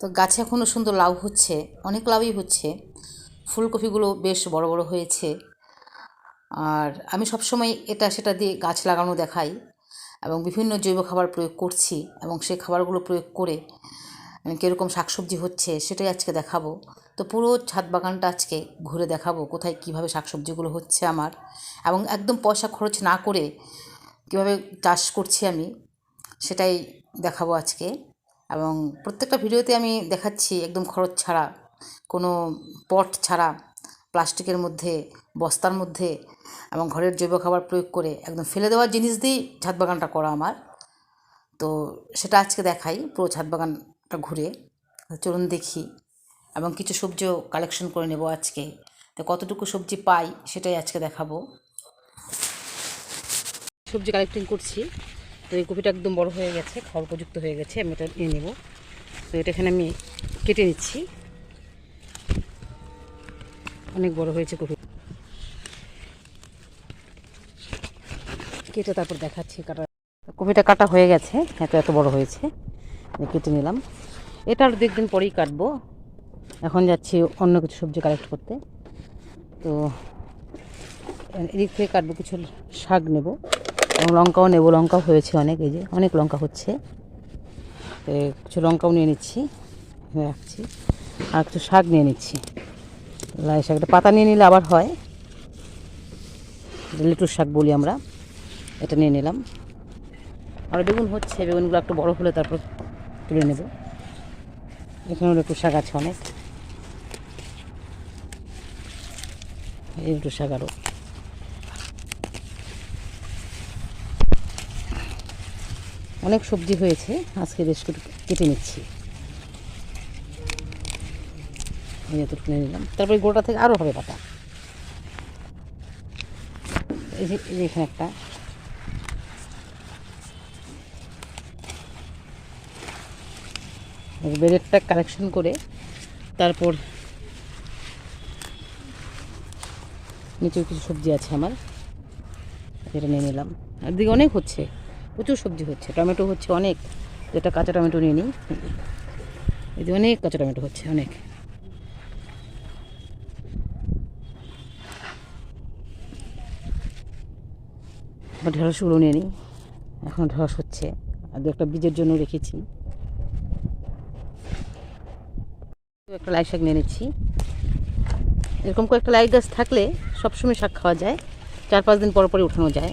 তো গাছে এখনও সুন্দর লাউ হচ্ছে, অনেক লাউই হচ্ছে। ফুলকপিগুলো বেশ বড় বড় হয়েছে। আর আমি সবসময় এটা সেটা দিয়ে গাছ লাগানো দেখাই এবং বিভিন্ন জৈব খাবার প্রয়োগ করছি এবং সেই খাবারগুলো প্রয়োগ করে মানে কীরকম শাকসবজি হচ্ছে সেটাই আজকে দেখাবো। তো পুরো ছাদ বাগানটা আজকে ঘুরে দেখাবো কোথায় কীভাবে শাকসবজিগুলো হচ্ছে আমার এবং একদম পয়সা খরচ না করে কীভাবে চাষ করছি আমি সেটাই দেখাবো আজকে। এবং প্রত্যেকটা ভিডিওতে আমি দেখাচ্ছি একদম খরচ ছাড়া, কোনো পট ছাড়া, প্লাস্টিকের মধ্যে, বস্তার মধ্যে এবং ঘরের জৈব খাবার প্রয়োগ করে একদম ফেলে দেওয়ার জিনিস দিয়েই ছাদ বাগানটা করা আমার। তো সেটা আজকে দেখাই, পুরো ছাদ বাগানটা ঘুরে। চলুন দেখি এবং কিছু সবজিও কালেকশন করে নেব আজকে। তো কতটুকু সবজি পাই সেটাই আজকে দেখাবো। সবজি কালেক্টিং করছি। তো এই কপিটা একদম বড় হয়ে গেছে খাওয়ার উপযুক্ত হয়ে গেছে, আমি এটা নিয়ে নেব। তো এটা এখানে আমি কেটে নিচ্ছি। অনেক বড় হয়েছে কপি। কেটে তারপর দেখাচ্ছি কাটা কপিটা কাটা হয়ে গেছে, এত এত বড় হয়েছে। কেটে নিলাম। এটা আর দু একদিন পরেই কাটবো। এখন যাচ্ছি অন্য কিছু সবজি কালেক্ট করতে। তো এদিক থেকে কাটবো, কিছু শাক নেব। এবং লঙ্কাও নেব, লঙ্কাও হয়েছে অনেক, এই যে অনেক লঙ্কা হচ্ছে। কিছু লঙ্কাও নিয়ে নিচ্ছি রাখছি। আর কিছু শাক নিয়ে নিচ্ছি। লাই শাকটা পাতা নিয়ে নিলে আবার হয়। লিটুর শাক বলি আমরা, এটা নিয়ে নিলাম। আর বেগুন হচ্ছে, বেগুনগুলো একটু বড় হলে তারপর তুলে নেব। এখানেও একটু শাক আছে অনেক। একটু শাক আরও অনেক সবজি হয়েছে। আজকে বেশ কেটে নিচ্ছি। এই এত কিনে নিলাম। তারপরে গোটা থেকে আরও হবে পাতা এই যে এখানে একটা। বেডেরটা কালেকশন করে তারপর নিচেও কিছু সবজি আছে আমার। এটা নিয়ে নিলাম। আর দিকে অনেক হচ্ছে। প্রচুর সবজি হচ্ছে। টমেটো হচ্ছে অনেক। যেটা কাঁচা টমেটো নিয়ে নিই। এদিকে অনেক কাঁচা টমেটো হচ্ছে, অনেক। আবার ঢেঁড়সগুলো নিয়ে নিই। এখন ঢেঁড়স হচ্ছে। আর দু একটা বীজের জন্য রেখেছি। একটা লাই শাক নিয়ে নিচ্ছি। এরকম কয়েকটা লাই গাছ থাকলে সবসময় শাক খাওয়া যায়। চার পাঁচ দিন পর পরে উঠানো যায়।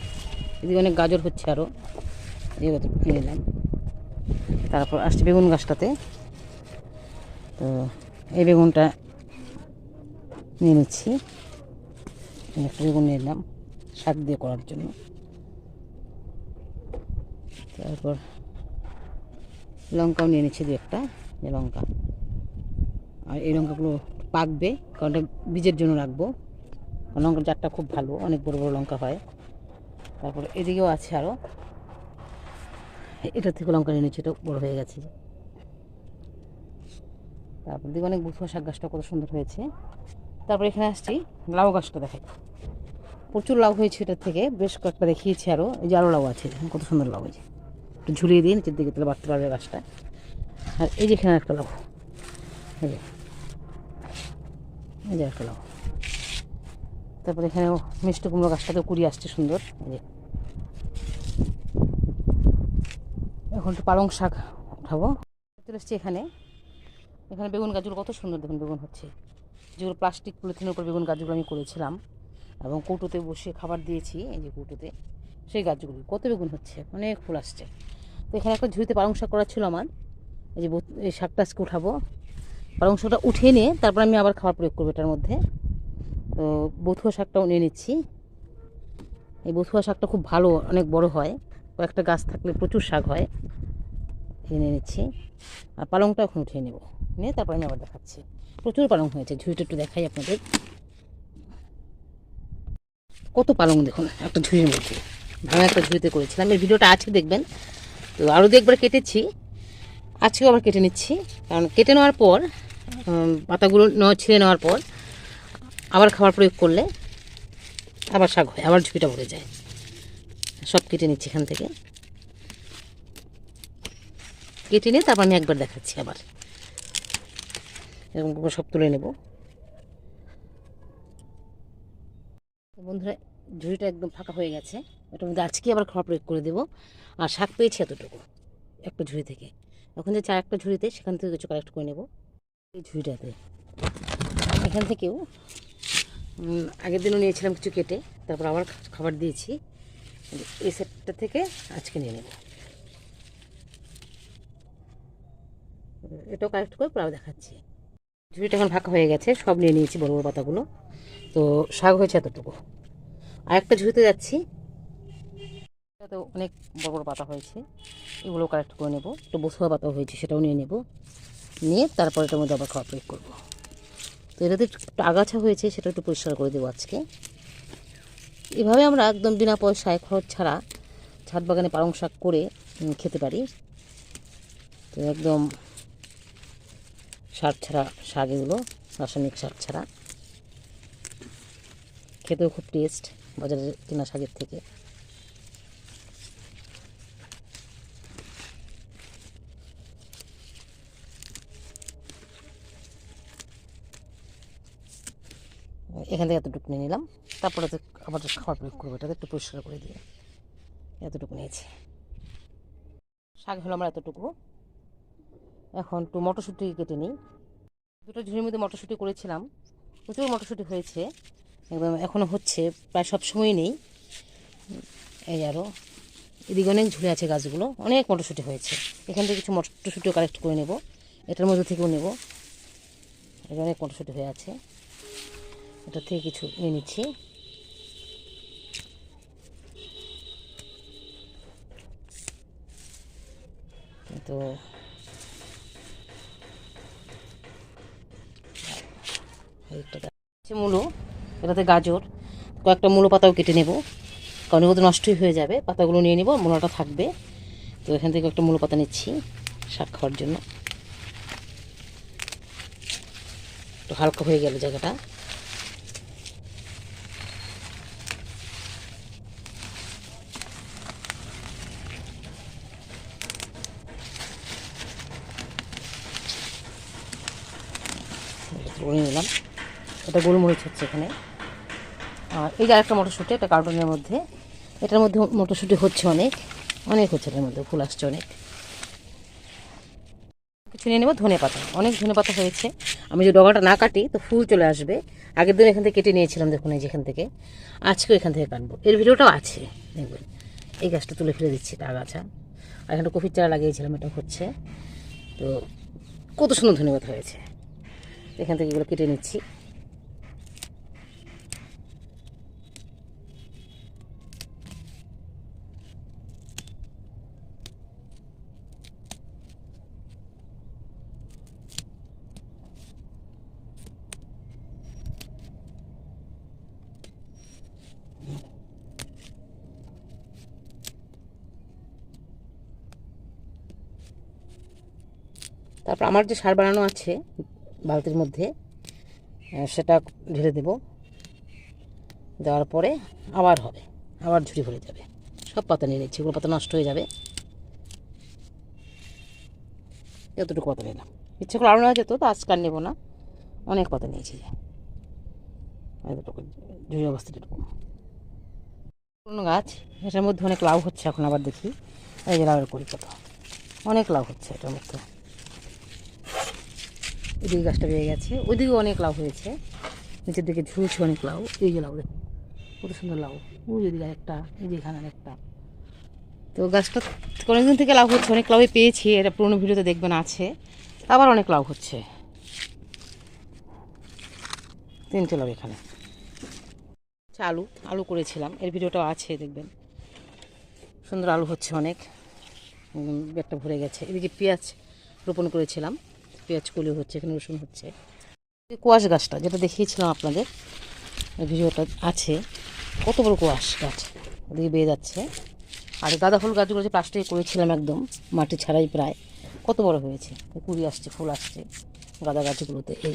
এদিকে অনেক গাজর হচ্ছে আরও এই কত নিয়ে নিলাম তারপর আসছে বেগুন গাছটাতে। তো এই বেগুনটা নিয়ে নিচ্ছি। একটা বেগুন নিয়ে নিলাম, শাক দিয়ে করার জন্য। তারপর লঙ্কাও নিয়ে নিচ্ছি দু একটা যে লঙ্কা। আর এই লঙ্কাগুলো পাকবে কারণটা বীজের জন্য রাখব। লঙ্কার জাতটা খুব ভালো, অনেক বড় বড় লঙ্কা হয়। তারপর এদিকেও আছে আরও এটা থেকে লঙ্কা নিয়ে নিচ্ছি, এটা বড় হয়ে গেছে। তারপর দিকে অনেক বুথুয়া শাক গাছটা কত সুন্দর হয়েছে। তারপর এখানে আসছি, লাউ গাছটা দেখাই। প্রচুর লাউ হয়েছে এটার থেকে, বেশ কয়েকটা দেখিয়েছি আরও এই যে আরও লাউ আছে কত সুন্দর লাউ হয়েছে একটু ঝুলিয়ে দিই, নিচের দিকে তাহলে বাড়তে পারবে গাছটা। আর এই যে এখানে একটা লাউ। এই যে এই যে একটা লাউ। তারপরে এখানেও মিষ্টি কুমড়ো গাছটাতেও কুড়ি আসছে সুন্দর, এই যে। এখন একটু পালং শাক উঠাবো। চলে এসছি এখানে। এখানে বেগুন গাছগুলো কত সুন্দর দেখুন, বেগুন হচ্ছে। যেগুলো প্লাস্টিক পলিথিনের উপর বেগুন গাছগুলো আমি করেছিলাম এবং কৌটোতে বসে খাবার দিয়েছি, এই যে কৌটোতে। সেই গাছগুলো, কত বেগুন হচ্ছে, অনেক ফুল আসছে। তো এখানে একটা ঝুড়িতে পালং শাক করা ছিল আমার। এই যে এই শাকটা আজকে উঠাবো। পালং শাকটা উঠিয়ে নিয়ে তারপর আমি আবার খাবার প্রয়োগ করব এটার মধ্যে। তো বথুয়া শাকটাও নিয়ে নিচ্ছি। এই বথুয়া শাকটা খুব ভালো, অনেক বড় হয়। কয়েকটা গাছ থাকলে প্রচুর শাক হয়। নিয়ে নিচ্ছি। আর পালংটা এখন উঠিয়ে নেব। নিয়ে তারপরে আমি আবার দেখাচ্ছি। প্রচুর পালং হয়েছে, ঝুড়িটা একটু দেখাই আপনাদের। কত পালং দেখুন, একটা ঝুড়ির মধ্যে। ভালো একটা ঝুড়িতে করেছিলাম। এই ভিডিওটা আছে দেখবেন। তো আরও দু একবার কেটেছি। আজকেও আবার কেটে নিচ্ছি। কারণ কেটে নেওয়ার পর পাতাগুলো ছিঁড়ে নেওয়ার পর আবার খাবার প্রয়োগ করলে আবার শাক হয়, আবার ঝুঁকিটা ভরে যায়। সব কেটে নিচ্ছি এখান থেকে। কেটে নিয়ে তারপর আমি একবার দেখাচ্ছি আবার। এরকম সব তুলে নেব। বন্ধুরা, ঝুড়িটা একদম ফাঁকা হয়ে গেছে। ওটার মধ্যে আজকে আবার খাওয়া প্রয়োগ করে দেবো। আর শাক পেয়েছি এতটুকু, একটা ঝুড়ি থেকে। এখন যে চার একটা ঝুড়িতে, সেখান থেকে কিছু কালেক্ট করে নেব। এই ঝুড়িটাতে। এখান থেকেও আগের দিনও নিয়েছিলাম কিছু কেটে, তারপর আবার খাবার দিয়েছি। এই সেটটা থেকে আজকে নিয়ে নেব। এটাও কালেক্ট করে পরে দেখাচ্ছি। ঝুড়িটা এখন ফাঁকা হয়ে গেছে, সব নিয়ে নিয়েছি বড় বড় পাতাগুলো। তো শাক হয়েছে এতটুকু। আর একটা ঝুড়িতে যাচ্ছি। তো অনেক বড় বড় পাতা হয়েছে এগুলো কালেক্ট করে নেব। একটু বসুয়া পাতা হয়েছে, সেটাও নিয়ে নেব। নিয়ে তারপরে এটার মধ্যে আবার খাওয়া প্রয়োগ করব। তো এটাতে একটু আগাছা হয়েছে, সেটা একটু পরিষ্কার করে দেবো আজকে। এভাবে আমরা একদম বিনা পয়সায় খরচ ছাড়া ছাদ বাগানে পালং শাক করে খেতে পারি। তো একদম সার ছাড়া শাক এগুলো, রাসায়নিক সার ছাড়া। খেতেও খুব টেস্ট বাজারে কেনা শাকের থেকে। এখান থেকে এতটুকু নিয়ে নিলাম। তারপরে তো আবার খাবার প্রয়োগ করব, এটাকে একটু পরিষ্কার করে দিয়ে। এতটুকু নিয়েছি। শাক হলো আমার এতটুকু। এখন একটু মটরশুঁটি কেটে নিই। দুটো ঝুড়ির মধ্যে মটরশুঁটি করেছিলাম। প্রচুর মটরশুঁটি হয়েছে। একদম এখনও হচ্ছে, প্রায় সব সময় নেই। এই আরও এদিকে অনেক ঝুলে আছে গাছগুলো। অনেক মটরশুঁটি হয়েছে। এখান থেকে কিছু মটরশুঁটিও কালেক্ট করে নেব। এটার মধ্যে থেকেও নেব। এই অনেক মটরশুঁটি হয়ে আছে। এটা থেকে কিছু নিয়ে নিচ্ছি। তো মূলো, এটাতে গাজর, কয়েকটা মূলো পাতাও কেটে নেব, কারণ এগুলো নষ্টই হয়ে যাবে, পাতাগুলো নিয়ে নেব, মূলোটা থাকবে। তো এখান থেকে একটা মূলো পাতা নিচ্ছি শাক খাওয়ার জন্য। একটু হালকা হয়ে গেল জায়গাটা। নিলাম। এটা গোলমরিচ হচ্ছে এখানে। আর এই যে আরেকটা মটরশুঁটি একটা কার্টুনের মধ্যে। এটার মধ্যে মটরশুঁটি হচ্ছে অনেক। অনেক হচ্ছে এটার মধ্যে, ফুল আসছে অনেক। কিছু নিয়ে নেব, ধনে পাতা। অনেক ধনে পাতা হয়েছে। আমি যে ডগাটা না কাটি, তো ফুল চলে আসবে। আগের দিন এখান থেকে কেটে নিয়েছিলাম, দেখুন এই যেখান থেকে। আজকেও এখান থেকে কাটবো। এর ভিডিওটাও আছে, দেখবেন। এই গাছটা তুলে ফেলে দিচ্ছি এটা আগাছা। আর এখানে কফির চারা লাগিয়েছিলাম, এটা হচ্ছে। তো কত সুন্দর ধনে পাতা হয়েছে। এখান থেকে এগুলো কেটে নিচ্ছি। তারপর আমার যে সার বানানো আছে বালতির মধ্যে সেটা ঢেলে দেব। দেওয়ার পরে আবার হবে, আবার ঝুড়ি ভরে যাবে। সব পাতা নিয়ে নিচ্ছি ওগুলো পাতা নষ্ট হয়ে যাবে। এতটুকু পাতা নিলাম ইচ্ছে করে আরও নেওয়া যেত, তো আজকে আর নেব না। অনেক পাতা নিয়েছি এতটুকু, ঝুড়ি অবস্থাটা এরকম পুরনো গাছ, এটার মধ্যে অনেক লাভ হচ্ছে, এখন আবার দেখি। এই যে লাভের করি অনেক লাভ হচ্ছে এটার মধ্যে। এদিকে গাছটা পেয়ে গেছে ওইদিকে অনেক লাউ হয়েছে নিচের দিকে ঝুলছে অনেক লাউ এই যে লাউ কত সুন্দর লাউ। ওই ওইদিকে একটা এই যে এখানে একটা তো গাছটা অনেকদিন থেকে লাউ হচ্ছে অনেক লাউই পেয়েছি এটা পুরোনো ভিডিওতে দেখবেন আছে আবার অনেক লাউ হচ্ছে। তিনটে লাউ এখানে। আচ্ছা, আলু আলু করেছিলাম এর ভিডিওটাও আছে দেখবেন। সুন্দর আলু হচ্ছে অনেক ব্যাগটা ভরে গেছে। এদিকে পেঁয়াজ রোপণ করেছিলাম। পেঁয়াজ কলি হচ্ছে, এখানে রসুন হচ্ছে। কোয়াশ গাছটা, যেটা দেখিয়েছিলাম আপনাদের ভিডিওটা আছে, কত বড় কোয়াশ গাছ, ওদিকে বেয়ে যাচ্ছে। আর গাঁদা ফুল গাছগুলো যে প্লাস্টিকে করেছিলাম একদম, মাটি ছাড়াই প্রায়, কত বড় হয়েছে কুড়ি আসছে, ফুল আসছে, গাঁদা গাছগুলোতে, এই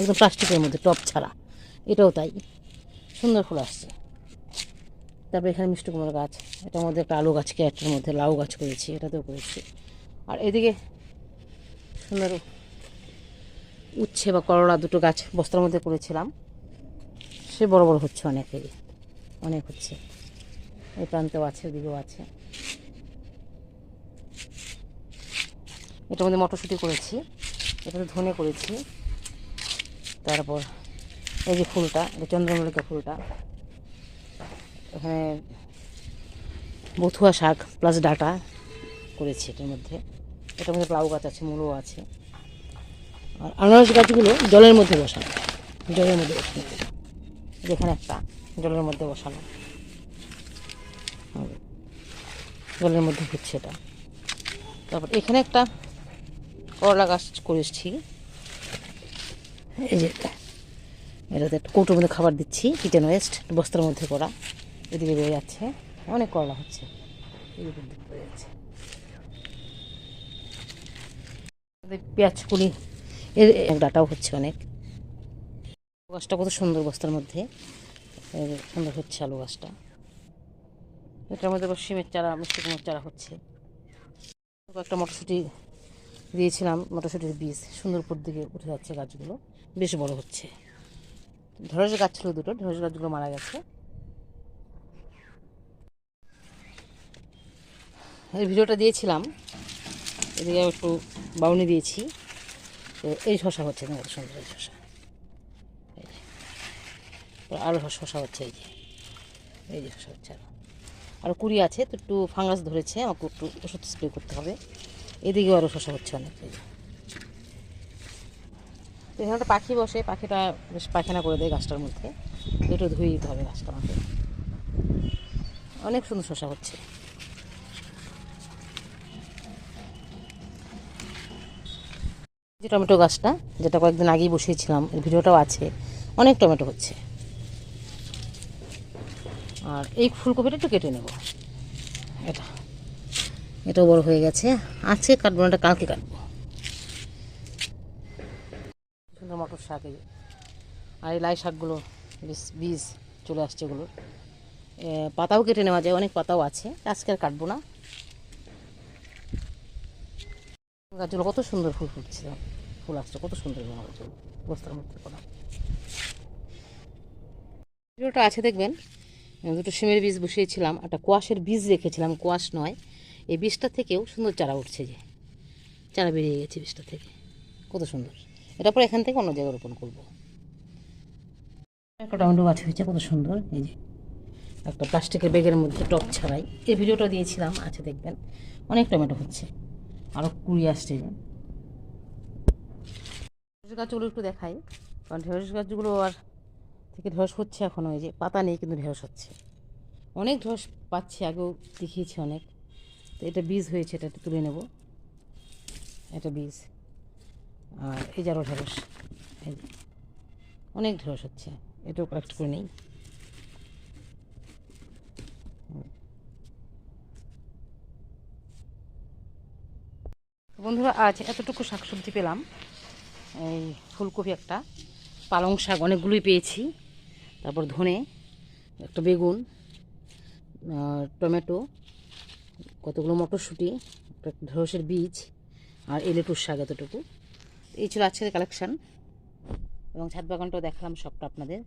একদম প্লাস্টিকের মধ্যে টপ ছাড়া, এটাও তাই, সুন্দর ফুল আসছে। তারপরে এখানে মিষ্টি কুমড়ো গাছ এটার মধ্যে একটা আলু গাছ, ক্যারেটের মধ্যে, লাউ গাছ করেছি, এটাতেও করেছি। আর এদিকে, সুন্দর উচ্ছে বা করলা দুটো গাছ বস্তার মধ্যে করেছিলাম সে বড় বড় হচ্ছে অনেকেই। অনেক হচ্ছে। এই প্রান্তেও আছে, ওদিকেও আছে। এটার মধ্যে মটরশুঁটি করেছি। এটাতে ধনে করেছি। তারপর এই যে ফুলটা এটা চন্দ্রমল্লিকা ফুলটা, এখানে বথুয়া শাক প্লাস ডাটা করেছি এটার মধ্যে। এটার মধ্যে লাউ গাছ আছে, মূলো আছে। আর আনারস গাছগুলো জলের মধ্যে বসানো। জলের মধ্যে বসানো। যেখানে একটা জলের মধ্যে বসানো। জলের মধ্যে হচ্ছে এটা। তারপর এখানে একটা করলা গাছ করেছি। এই যে এটাতে একটা কৌটোর মধ্যে খাবার দিচ্ছি, কিচেন ওয়েস্ট, বস্তার মধ্যে করা। এদিকে বেড়ে যাচ্ছে। অনেক করলা হচ্ছে। পেঁয়াজ কুড়ি এর ডাটাও হচ্ছে অনেক। আলু গাছটা কত সুন্দর বস্তার মধ্যে। সুন্দর হচ্ছে আলু গাছটা। এটার মধ্যে আবার সিমের চারা মিষ্টি চারা হচ্ছে। একটা মটরশুঁটি দিয়েছিলাম মটরশুঁটির বীজ। সুন্দরপুর দিকে উঠে যাচ্ছে গাছগুলো। বেশ বড় হচ্ছে। ঢেঁড়স গাছ ছিল দুটো ঢেঁড়স গাছগুলো মারা গেছে। এই ভিডিওটা দিয়েছিলাম। এদিকে একটু বাউনি দিয়েছি। তো এই শশা হচ্ছে না কত সুন্দর এই শশা। এই যে। আরও শশা হচ্ছে, এই যে। এই যে শশা হচ্ছে আরও আরও কুড়ি আছে, তো একটু ফাঙ্গাস ধরেছে, আমাকে একটু ওষুধ স্প্রে করতে হবে। এদিকেও আরও শশা হচ্ছে অনেক, এই যে। এখানে একটা পাখি বসে, পাখিটা বেশ পায়খানা করে দেয় গাছটার মধ্যে। একটু ধুয়ে দিতে হবে গাছটা আমাকে। অনেক সুন্দর শশা হচ্ছে। যে টমেটো গাছটা, যেটা কয়েকদিন আগেই বসিয়েছিলাম, এর ভিডিওটাও আছে, অনেক টমেটো হচ্ছে। আর এই ফুলকপিটা একটু কেটে নেব। এটা, এটাও বড় হয়ে গেছে। আজকে কাটবো না কালকে কাটবো। মটর শাক এই আর এই লাই শাকগুলো, বেশ বীজ চলে আসছে এগুলোর। পাতাও কেটে নেওয়া যায়, অনেক পাতাও আছে, আজকে আর কাটবো না। গাছগুলো কত সুন্দর ফুল ফুটছে ফুল আসছে, কত সুন্দর বস্তার মধ্যে করা। ভিডিওটা আছে দেখবেন দুটো সিমের বীজ বসিয়েছিলাম, একটা কোয়াশের বীজ রেখেছিলাম, কোয়াশ নয়। এই বীজটা থেকেও সুন্দর চারা উঠছে যে। চারা বেরিয়ে গেছে বীজটা থেকে। কত সুন্দর। এটা পরে এখান থেকে অন্য জায়গায় রোপণ করব। একটা টমেটো গাছ হয়েছে, কত সুন্দর। এই যে, একটা প্লাস্টিকের ব্যাগের মধ্যে টপ ছাড়াই। এই ভিডিওটা দিয়েছিলাম, আছে দেখবেন। অনেক টমেটো হচ্ছে। আরও কুড়ি আসছে ঢেঁড়স গাছগুলো একটু দেখাই। কারণ ঢেঁড়স গাছগুলো আর থেকে ঢেঁড়স হচ্ছে এখনও এই যে পাতা নেই কিন্তু ঢেঁড়স হচ্ছে। অনেক ঢেঁড়স পাচ্ছি, আগেও দেখিয়েছি অনেক। তো এটা বীজ হয়েছে, এটা তুলে নেব। এটা বীজ। আর এই যে আরও ঢেঁড়স অনেক ঢেঁড়স হচ্ছে এটাও কালেক্ট করে নেই। বন্ধুরা, আজ এতটুকু শাকসবজি পেলাম। এই ফুলকপি একটা, পালং শাক অনেকগুলোই পেয়েছি। তারপর ধনে, একটা বেগুন টমেটো, কতগুলো মটরশুঁটি, একটা ঢেঁড়সের বীজ, আর এই লেটুর শাক এতটুকু। এই ছিল আজকের কালেকশান এবং ছাদ বাগানটাও দেখালাম সবটা আপনাদের।